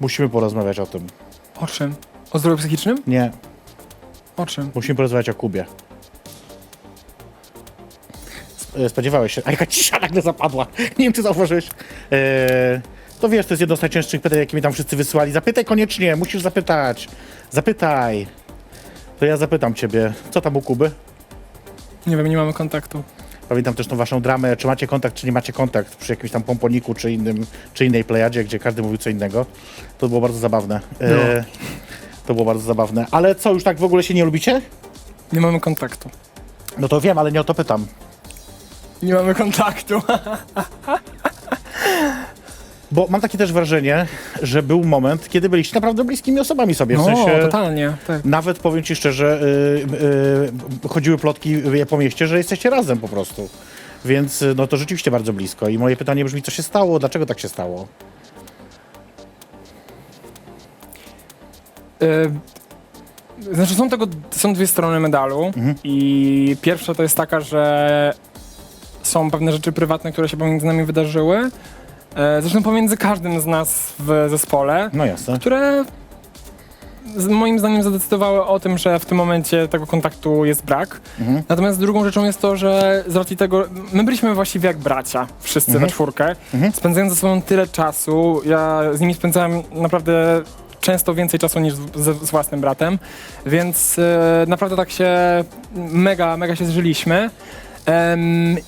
Musimy porozmawiać o tym. O czym? O zdrowiu psychicznym? Nie, O czym? musimy porozmawiać o Kubie. Sp- e, Spodziewałeś się. A jaka cisza nagle zapadła. Nie wiem, czy zauważyłeś. E, to wiesz, to jest jedno z najcięższych pytań, jakie mi tam wszyscy wysyłali. Zapytaj koniecznie, musisz zapytać. Zapytaj. To ja zapytam ciebie, co tam u Kuby? Nie wiem, nie mamy kontaktu. Pamiętam też tą waszą dramę, czy macie kontakt, czy nie macie kontakt przy jakimś tam pomponiku, czy innym, czy innej plejadzie, gdzie każdy mówił co innego. To było bardzo zabawne. E, to było bardzo zabawne. Ale co, już tak w ogóle się nie lubicie? Nie mamy kontaktu. No to wiem, ale nie o to pytam. Nie mamy kontaktu. Bo mam takie też wrażenie, że był moment, kiedy byliście naprawdę bliskimi osobami sobie. W No, sensie, totalnie, tak. nawet powiem ci szczerze, y, y, chodziły plotki po mieście, że jesteście razem po prostu. Więc y, no to rzeczywiście bardzo blisko. I moje pytanie brzmi, co się stało? Dlaczego tak się stało? Y, Znaczy są tego, są dwie strony medalu i pierwsza to jest taka, że są pewne rzeczy prywatne, które się pomiędzy nami wydarzyły. E, Zresztą pomiędzy każdym z nas w zespole, No jasne. które z moim zdaniem zadecydowały o tym, że w tym momencie tego kontaktu jest brak. Mhm. Natomiast drugą rzeczą jest to, że z racji tego, my byliśmy właściwie jak bracia, wszyscy Mhm. we czwórkę, Mhm. spędzając ze sobą tyle czasu, ja z nimi spędzałem naprawdę często więcej czasu niż z, z, z własnym bratem, więc e, naprawdę tak się mega, mega się zżyliśmy. Em,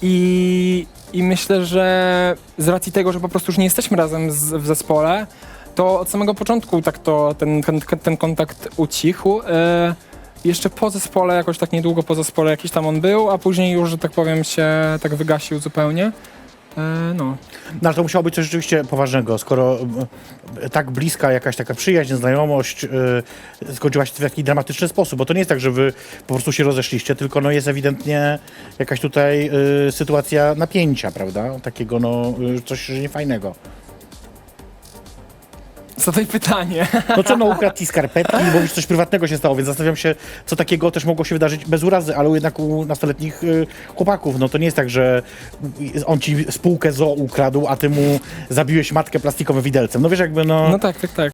i, I myślę, że z racji tego, że po prostu już nie jesteśmy razem z, w zespole, to od samego początku tak to ten, ten, ten kontakt ucichł. E, jeszcze po zespole, jakoś tak niedługo po zespole jakiś tam on był, a później już, że tak powiem, się tak wygasił zupełnie. E, no. No ale to musiało być coś rzeczywiście poważnego, skoro y, tak bliska jakaś taka przyjaźń, znajomość y, skończyła się w taki dramatyczny sposób, bo to nie jest tak, że wy po prostu się rozeszliście, tylko no jest ewidentnie jakaś tutaj y, sytuacja napięcia, prawda? Takiego no y, coś niefajnego. Zadaj pytanie. No co, no ukradł ci skarpetki, bo już coś prywatnego się stało, więc zastanawiam się, co takiego też mogło się wydarzyć bez urazy, ale jednak u nastoletnich y, chłopaków, no to nie jest tak, że on ci spółkę zo ukradł, a ty mu zabiłeś matkę plastikowym widelcem. No wiesz, jakby no... No tak, tak, tak.